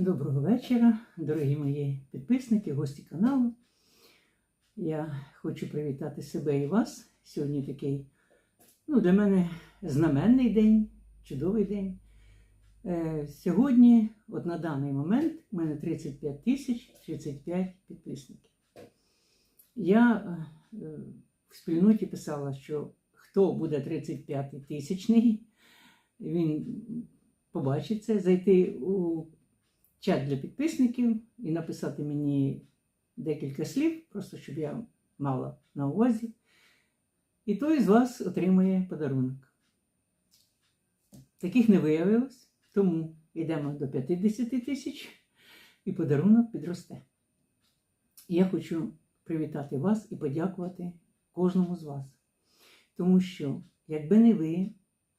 Доброго вечора, дорогі мої підписники, гості каналу. Я хочу привітати себе і вас. Сьогодні такий, ну, для мене знаменний день, чудовий день. Е, сьогодні, от на даний момент, у мене 35 тисяч 35 підписників. Я е, в спільноті писала, що хто буде 35 тисячний, він побачить це, зайти у чат для підписників і написати мені декілька слів, просто щоб я мала на увазі. І той з вас отримує подарунок. Таких не виявилось, тому йдемо до 50 тисяч і подарунок підросте. Я хочу привітати вас і подякувати кожному з вас. Тому що, якби не ви,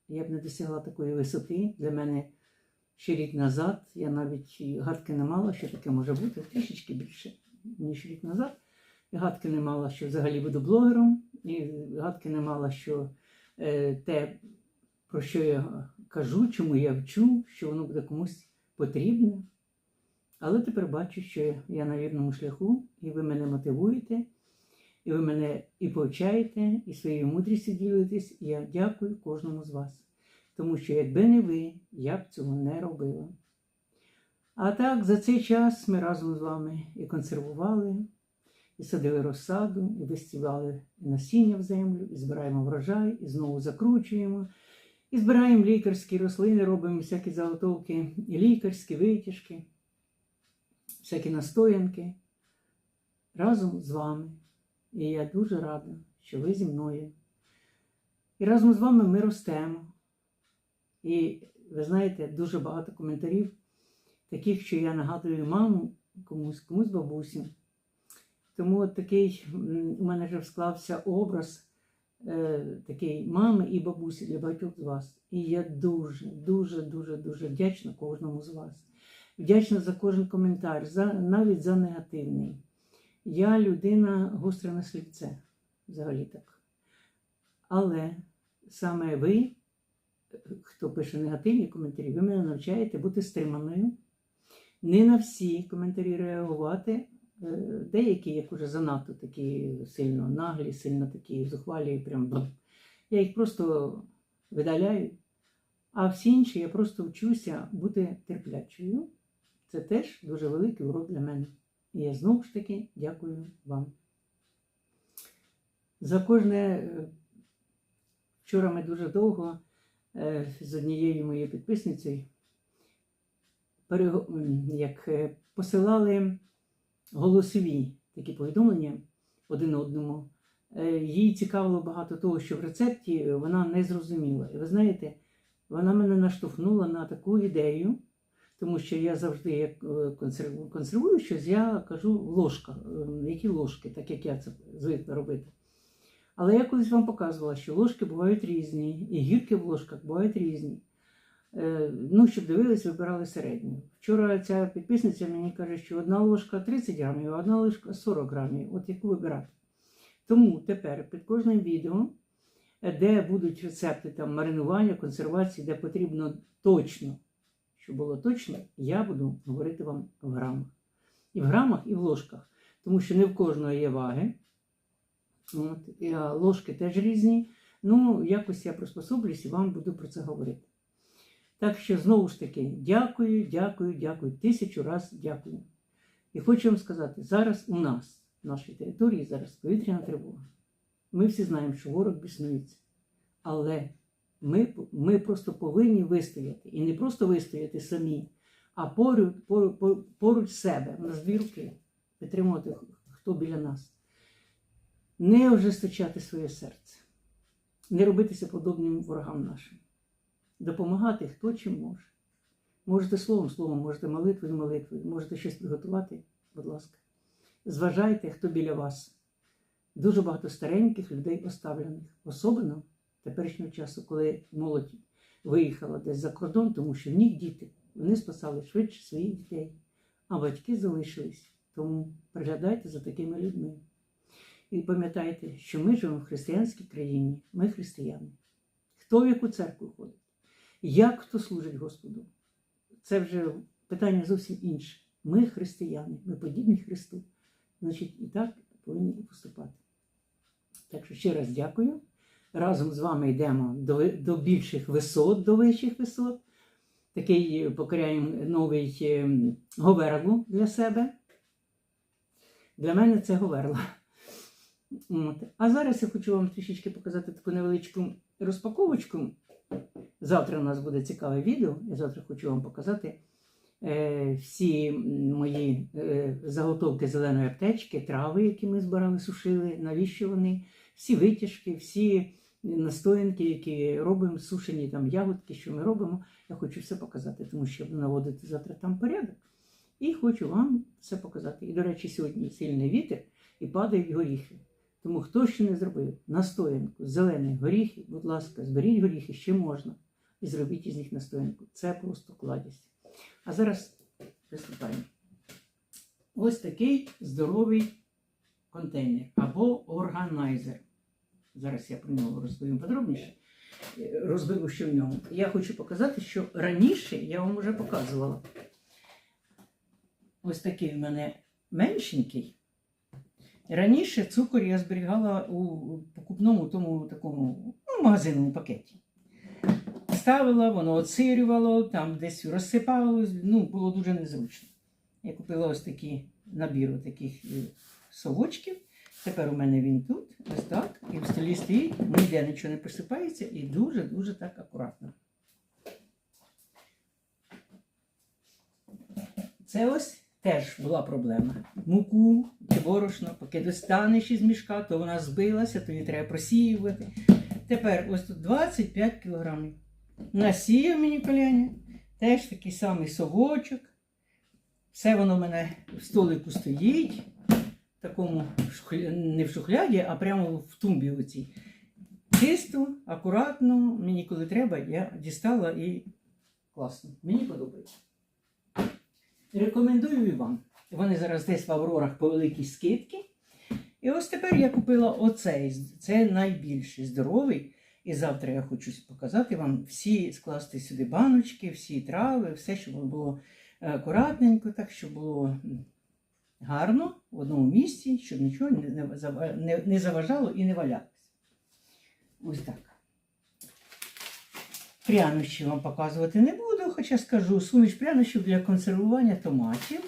я б не досягла такої висоти для мене ще рік назад. Я навіть гадки не мала, що таке може бути, трішечки більше, ніж рік назад. І гадки не мала, що взагалі буду блогером, і гадки не мала, що е, те, про що я кажу, чому я вчу, що воно буде комусь потрібне. Але тепер бачу, що я на вірному шляху, і ви мене мотивуєте, і ви мене і повчаєте, і своєю мудрістю ділитесь. Я дякую кожному з вас. Тому що, якби не ви, я б цього не робила. А так, за цей час ми разом з вами і консервували, і садили розсаду, і вистівали насіння в землю, і збираємо врожай, і знову закручуємо, і збираємо лікарські рослини, робимо всякі заготовки, і лікарські витяжки, всякі настоянки разом з вами. І я дуже рада, що ви зі мною. І разом з вами ми ростемо. І ви знаєте, дуже багато коментарів, таких, що я нагадую маму комусь, комусь бабусі. Тому от такий у мене вже склався образ е, такий мами і бабусі для багатьох з вас. І я дуже, дуже, дуже, дуже вдячна кожному з вас. Вдячна за кожен коментар, за, навіть за негативний. Я людина гостра на слівце, взагалі так. Але саме ви хто пише негативні коментарі, ви мене навчаєте бути стриманою, не на всі коментарі реагувати. Е, Деякі, як уже занадто такі сильно наглі, сильно такі зухвалі, прям бл. я їх просто видаляю. А всі інші я просто вчуся бути терплячою. Це теж дуже великий урок для мене. І я знову ж таки дякую вам. За кожне е, вчора ми дуже довго з однією моєю підписницею як е, посилали голосові такі повідомлення один одному. Е, Їй цікавило багато того, що в рецепті вона не зрозуміла. І ви знаєте, вона мене наштовхнула на таку ідею, тому що я завжди як е, консервую, щось, я кажу ложка, е, які ложки, так як я це звикла робити. Але я колись вам показувала, що ложки бувають різні, і гірки в ложках бувають різні. Е, Ну, щоб дивились, вибирали середню. Вчора ця підписниця мені каже, що одна ложка 30 грамів, а одна ложка 40 грамів. От яку вибирати. Тому тепер під кожним відео, е, де будуть рецепти там, маринування, консервації, де потрібно точно, щоб було точно, я буду говорити вам в грамах. І в грамах, і в ложках. Тому що не в кожного є ваги. От, і, ложки теж різні. Ну, якось я приспособлюсь і вам буду про це говорити. Так що, знову ж таки, дякую, дякую, дякую. Тисячу раз дякую. І хочу вам сказати, зараз у нас, в нашій території, зараз повітряна тривога. Ми всі знаємо, що ворог біснується. Але ми, ми просто повинні вистояти. І не просто вистояти самі, а поруч, поруч, поруч себе, на дві руки, підтримувати, хто біля нас не ожесточати своє серце, не робитися подобним ворогам нашим, допомагати хто чим може. Можете словом, словом, можете молитвою, молитвою, можете щось приготувати, будь ласка. Зважайте, хто біля вас. Дуже багато стареньких людей оставлених, особливо теперішнього часу, коли молодь виїхала десь за кордон, тому що в них діти, вони спасали швидше своїх дітей, а батьки залишились. Тому приглядайте за такими людьми. І пам'ятайте, що ми живемо в християнській країні, ми християни. Хто в яку церкву ходить, як хто служить Господу, це вже питання зовсім інше. Ми християни, ми подібні Христу. Значить, і так повинні поступати. Так що ще раз дякую. Разом з вами йдемо до, до більших висот, до вищих висот. Такий е, покоряємо новий е, говерлу для себе. Для мене це говерло. От. А зараз я хочу вам трішечки показати таку невеличку розпаковочку. Завтра у нас буде цікаве відео. Я завтра хочу вам показати е, всі мої е, заготовки зеленої аптечки, трави, які ми збирали, сушили, навіщо вони, всі витяжки, всі настоянки, які робимо, сушені там ягодки, що ми робимо. Я хочу все показати, тому що наводити завтра там порядок. І хочу вам все показати. І, до речі, сьогодні сильний вітер і падають горіхи. Тому хто ще не зробив настоянку, зелені горіхи, будь ласка, зберіть горіхи, ще можна. І зробіть із них настоянку. Це просто кладість. А зараз приступаємо. Ось такий здоровий контейнер або органайзер. Зараз я про нього розповім подробніше. Розберу, що в ньому. Я хочу показати, що раніше я вам вже показувала. Ось такий в мене меншенький. Раніше цукор я зберігала у покупному тому такому ну, магазинному пакеті. Ставила, воно оцирювало, там десь розсипалось, ну, було дуже незручно. Я купила ось такий набір таких е, совочків. Тепер у мене він тут, ось так, і в столі стоїть, ніде нічого не присипається і дуже-дуже так акуратно. Це ось теж була проблема. Муку борошно, поки достанеш із мішка, то вона збилася, то її треба просіювати. Тепер ось тут 25 кілограмів. Насіяв мені коляня, теж такий самий совочок. Все воно в мене в столику стоїть, в такому не в шухляді, а прямо в тумбі оцій. Чисто, акуратно, мені коли треба, я дістала і класно. Мені подобається. Рекомендую вам. Вони зараз десь в Аврорах по великій скидці. І ось тепер я купила оцей. Це найбільший здоровий. І завтра я хочу показати вам всі скласти сюди баночки, всі трави, все, щоб було е, акуратненько, так, щоб було гарно в одному місці, щоб нічого не, не, зава- не, не заважало і не валялося. Ось так. Прянощі вам показувати не буду, хоча скажу суміш прянощів для консервування томатів.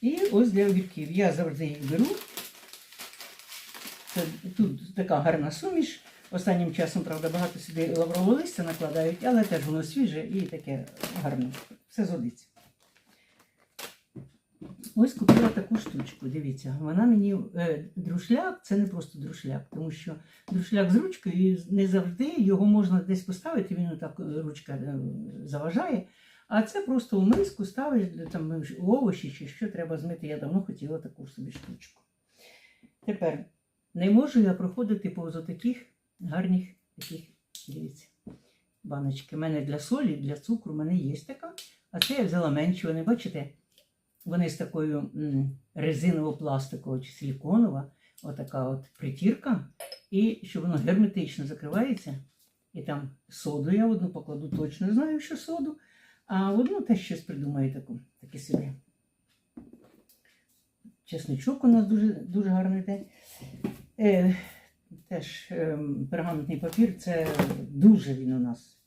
І ось для огірків. Я завжди їх беру. Тут така гарна суміш. Останнім часом, правда, багато сюди лаврового листя накладають, але теж воно свіже і таке гарне. Все згодиться. Ось купила таку штучку. Дивіться, вона мені е, друшляк, це не просто друшляк, тому що друшляк з ручкою і не завжди його можна десь поставити, він так ручка е, заважає. А це просто в миску ставиш там овочі чи що треба змити. Я давно хотіла таку собі штучку. Тепер не можу я проходити повз таких гарних таких, дивіться, баночки. У мене для солі, для цукру, у мене є така. А це я взяла менші, вони, бачите, вони з такою резиново-пластиковою чи силіконова, отака от притірка. І щоб воно герметично закривається. І там соду я одну покладу, точно знаю, що соду. А одну теж щось придумаю таку, таке собі. Чесничок у нас дуже, дуже гарний день. Е, теж е, пергаментний папір, це дуже він у нас.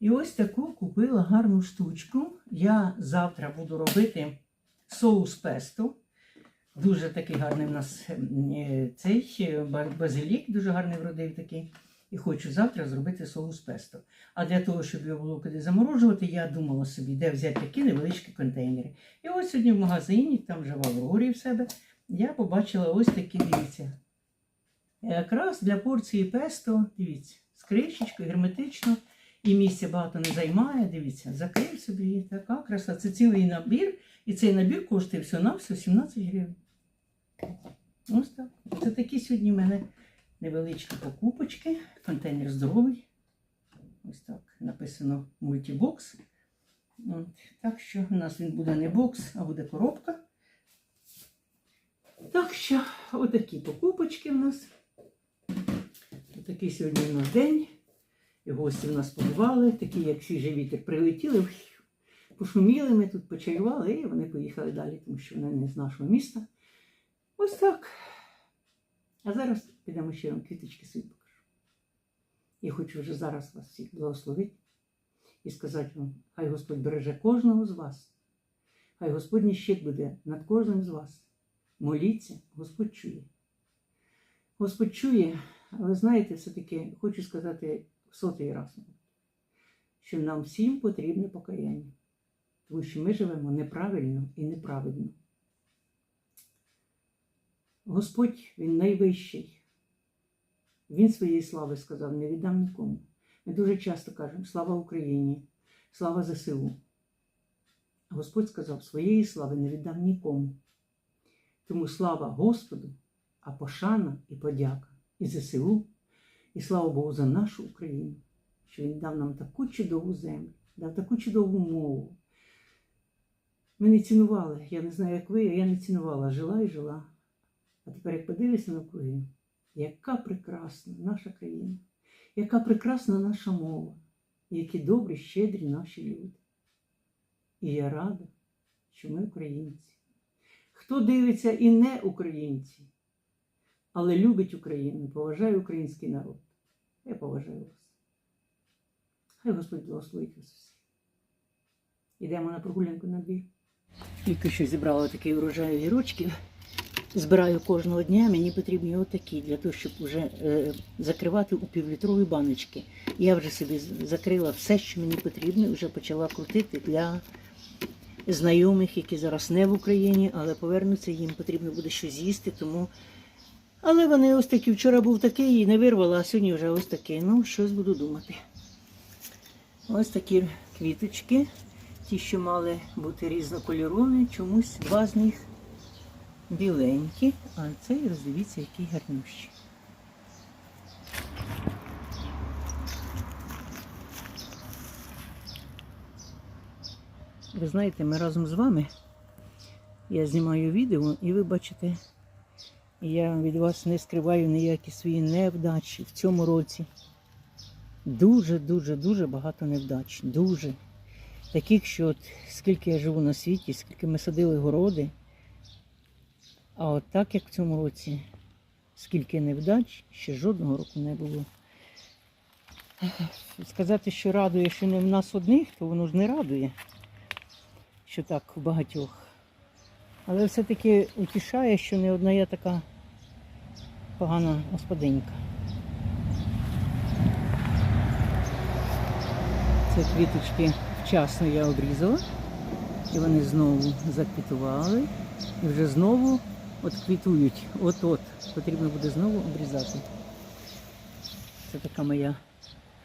І ось таку купила гарну штучку. Я завтра буду робити соус песто. Дуже такий гарний у нас е, цей е, базилік, дуже гарний вродив такий. І хочу завтра зробити соус песто. А для того, щоб його було куди заморожувати, я думала собі, де взяти такі невеличкі контейнери. І ось сьогодні в магазині, там вже в Аврорі в себе, я побачила ось такі, дивіться. Якраз для порції песто, дивіться, з кришечкою, герметично, і місця багато не займає. Дивіться, закрив собі така краса. Це цілий набір, і цей набір коштує всього на все 17 гривень. Ось так. Це такі сьогодні в мене невеличкі покупочки. Контейнер здоровий. Ось так написано мультибокс. От. Так що у нас він буде не бокс, а буде коробка. Так що, отакі покупочки в нас. Такий сьогодні у нас день. І гості в нас побували, такі, як свіжий вітер, прилетіли. Пошуміли ми тут, почаювали, і вони поїхали далі, тому що вони не з нашого міста. Ось так. А зараз підемо ще вам квіточки свої покажу. Я хочу вже зараз вас всіх благословити і сказати вам, хай Господь береже кожного з вас. Хай Господній щит буде над кожним з вас. Моліться, Господь чує. Господь чує, але знаєте, все-таки хочу сказати в сотий раз, що нам всім потрібне покаяння, тому що ми живемо неправильно і неправедно. Господь Він найвищий. Він своєї слави сказав, не віддам нікому. Ми дуже часто кажемо слава Україні, слава ЗСУ. Господь сказав, своєї слави не віддам нікому. Тому слава Господу, а пошана і подяка і ЗСУ, і слава Богу за нашу Україну, що Він дав нам таку чудову землю, дав таку чудову мову. Ми не цінували, я не знаю, як ви, а я не цінувала, жила і жила. А тепер, як подивишся навкруги, яка прекрасна наша країна, яка прекрасна наша мова, які добрі, щедрі наші люди. І я рада, що ми українці. Хто дивиться і не українці, але любить Україну, поважає український народ. Я поважаю вас. Хай Господь благословить вас всіх. Йдемо на прогулянку на двір. Тільки що зібрала такий урожай огірочків. Збираю кожного дня, мені потрібні отакі, для того, щоб вже е, закривати у півлітрові баночки. Я вже собі закрила все, що мені потрібно, вже почала крутити для знайомих, які зараз не в Україні, але повернуться, їм потрібно буде щось їсти, тому. Але вони ось такі, вчора був такий і не вирвала, а сьогодні вже ось такий. Ну, щось буду думати. Ось такі квіточки, ті, що мали бути різнокольорові, чомусь два з них біленькі, а цей роздивіться, який гарнющий. Ви знаєте, ми разом з вами. Я знімаю відео, і ви бачите, я від вас не скриваю ніякі свої невдачі в цьому році. Дуже, дуже, дуже багато невдач. Дуже. Таких, що от скільки я живу на світі, скільки ми садили городи. А от так, як в цьому році, скільки невдач, ще жодного року не було. Сказати, що радує, що не в нас одних, то воно ж не радує, що так в багатьох. Але все-таки утішає, що не одна я така погана господинька. Це квіточки вчасно я обрізала, і вони знову заквітували, і вже знову от квітують. От-от. Потрібно буде знову обрізати. Це така моя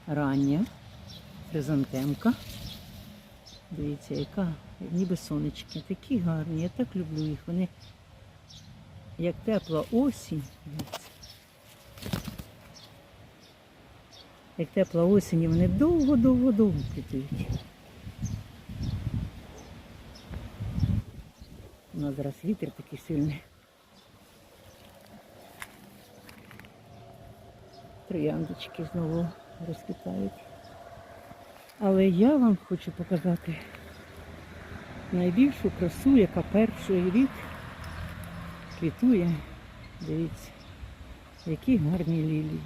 рання хризантемка. Дивіться, яка, ніби сонечки, такі гарні, я так люблю їх. Вони як тепла осінь. Як тепла осінь, вони довго-довго-довго квітують. У нас зараз вітер такий сильний. Трояндочки знову розквітають. Але я вам хочу показати найбільшу красу, яка перший рік квітує. Дивіться, які гарні лілії.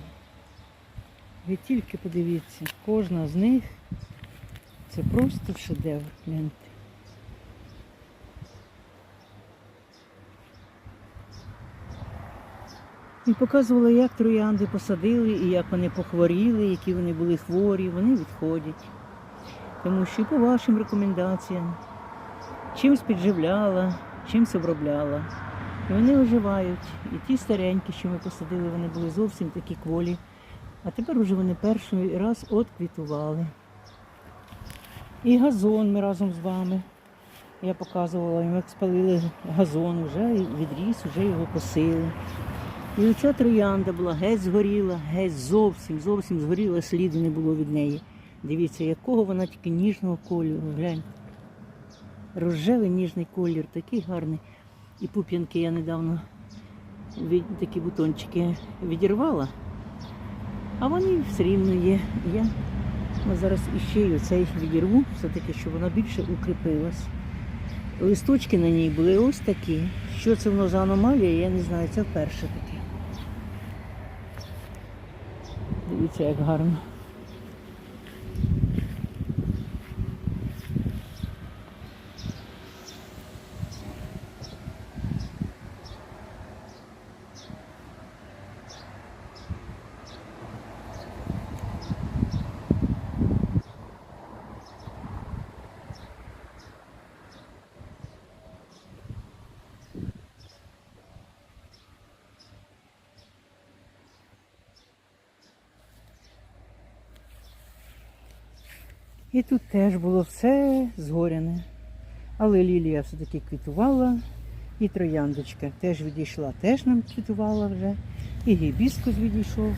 Ви тільки подивіться, кожна з них це просто шедевр. Гляньте. І показувала, як троянди посадили і як вони похворіли, які вони були хворі, вони відходять. Тому що по вашим рекомендаціям чимось підживляла, чимось обробляла. І вони оживають. І ті старенькі, що ми посадили, вони були зовсім такі кволі. А тепер уже вони перший раз отквітували. І газон ми разом з вами. Я показувала, їм, як спалили газон, вже відріс, вже його посили. І оця троянда була геть згоріла, геть зовсім, зовсім згоріла, сліду не було від неї. Дивіться, якого вона тільки ніжного кольору. Глянь. Рожевий ніжний колір, такий гарний. І пуп'янки я недавно від, такі бутончики відірвала. А вони все рівно є. Я Ми зараз іще й оцей відірву, все-таки, щоб вона більше укріпилась. Листочки на ній були ось такі. Що це воно за аномалія, я не знаю, це вперше таке. Дивіться, як гарно. І тут теж було все згоряне. Але лілія все-таки квітувала, і трояндочка теж відійшла, теж нам квітувала вже. І гібіскус відійшов.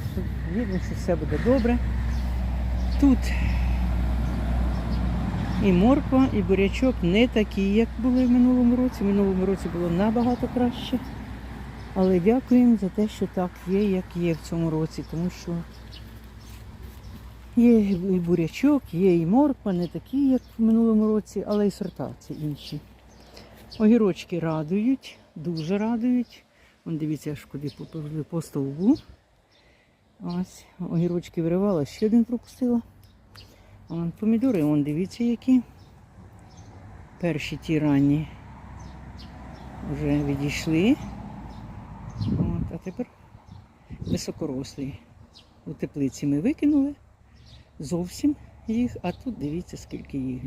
Видно, що все буде добре. Тут і морква, і бурячок не такі, як були в минулому році. В минулому році було набагато краще. Але дякуємо за те, що так є, як є в цьому році, тому що Є і бурячок, є і морква, не такі, як в минулому році, але і сорта це інші. Огірочки радують, дуже радують. Вон дивіться, аж куди поповзли по стовбу. Ось, огірочки виривала, ще один пропустила. Вон, помідори, вон дивіться, які. Перші ті ранні вже відійшли. От, а тепер високорослі. У теплиці ми викинули зовсім їх, а тут дивіться, скільки їх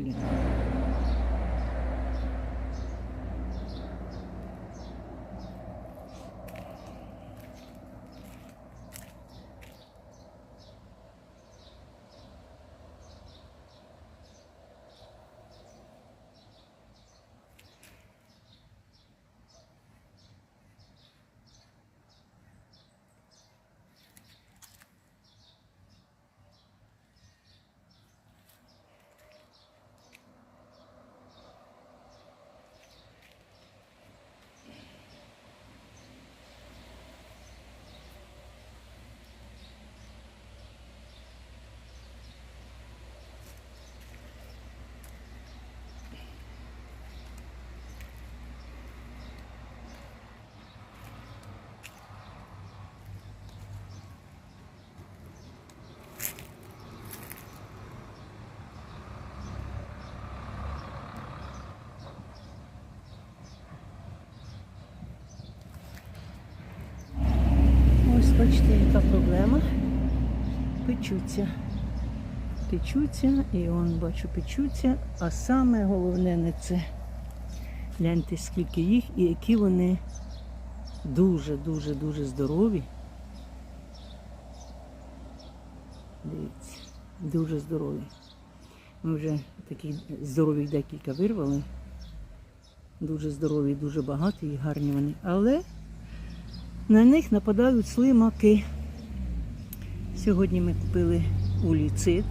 бачите, яка проблема. Печуться. Печуться, і он бачу, печуться, а саме головне не це. Гляньте, скільки їх і які вони дуже-дуже-дуже здорові. Дивіться, дуже здорові. Ми вже таких здорових декілька вирвали. Дуже здорові, дуже багато і гарні вони. Але на них нападають слимаки. Сьогодні ми купили уліцит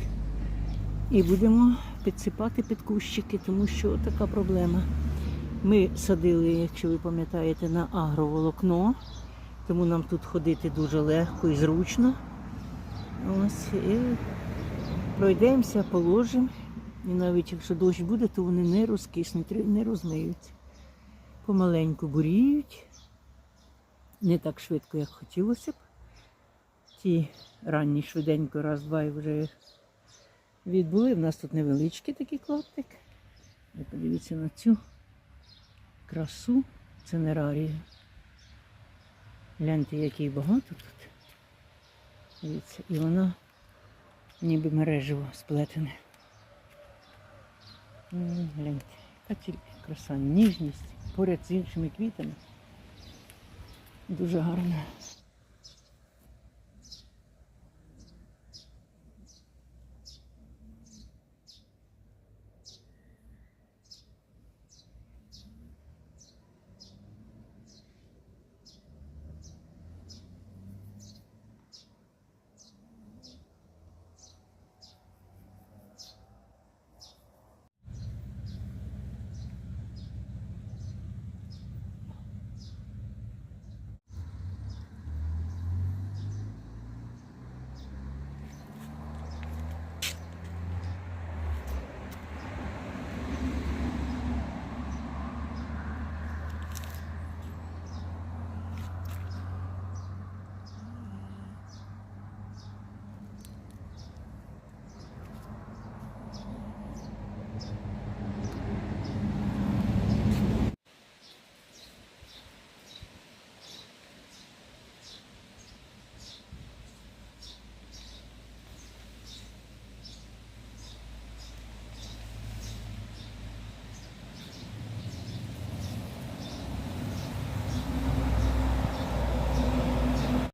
і будемо підсипати під кущики, тому що така проблема. Ми садили, якщо ви пам'ятаєте, на агроволокно, тому нам тут ходити дуже легко і зручно. Ось, і пройдемося, положимо. І навіть якщо дощ буде, то вони не розкиснуть, не розмиють. Помаленьку буріють не так швидко, як хотілося б. Ті ранні швиденько, раз-два і вже відбули. У нас тут невеличкий такий клаптик. Ви подивіться на цю красу цинерарію. Гляньте, який багато тут. Дивіться, і вона ніби мережево сплетене. Гляньте, яка тільки краса, ніжність поряд з іншими квітами. Дуже гарно.